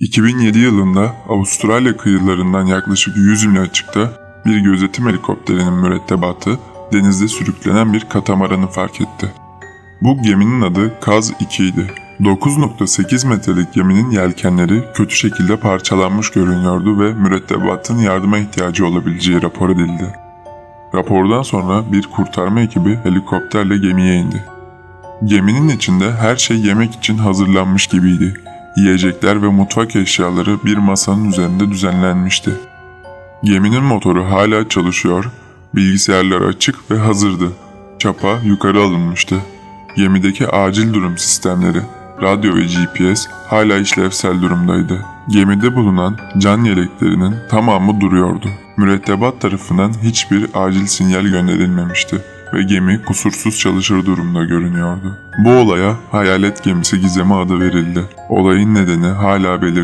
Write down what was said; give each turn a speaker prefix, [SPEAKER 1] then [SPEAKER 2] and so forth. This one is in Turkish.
[SPEAKER 1] 2007 yılında Avustralya kıyılarından yaklaşık 100 mil açıkta bir gözetim helikopterinin mürettebatı denizde sürüklenen bir katamaranı fark etti. Bu geminin adı Kaz 2 idi. 9.8 metrelik geminin yelkenleri kötü şekilde parçalanmış görünüyordu ve mürettebatın yardıma ihtiyacı olabileceği rapor edildi. Rapordan sonra bir kurtarma ekibi helikopterle gemiye indi. Geminin içinde her şey yemek için hazırlanmış gibiydi. Yiyecekler ve mutfak eşyaları bir masanın üzerinde düzenlenmişti. Geminin motoru hala çalışıyor, bilgisayarlar açık ve hazırdı. Çapa yukarı alınmıştı. Gemideki acil durum sistemleri, radyo ve GPS hala işlevsel durumdaydı. Gemide bulunan can yeleklerinin tamamı duruyordu. Mürettebat tarafından hiçbir acil sinyal gönderilmemişti ve gemi kusursuz çalışır durumda görünüyordu. Bu olaya hayalet gemisi gizemi adı verildi. Olayın nedeni hala belirsiz.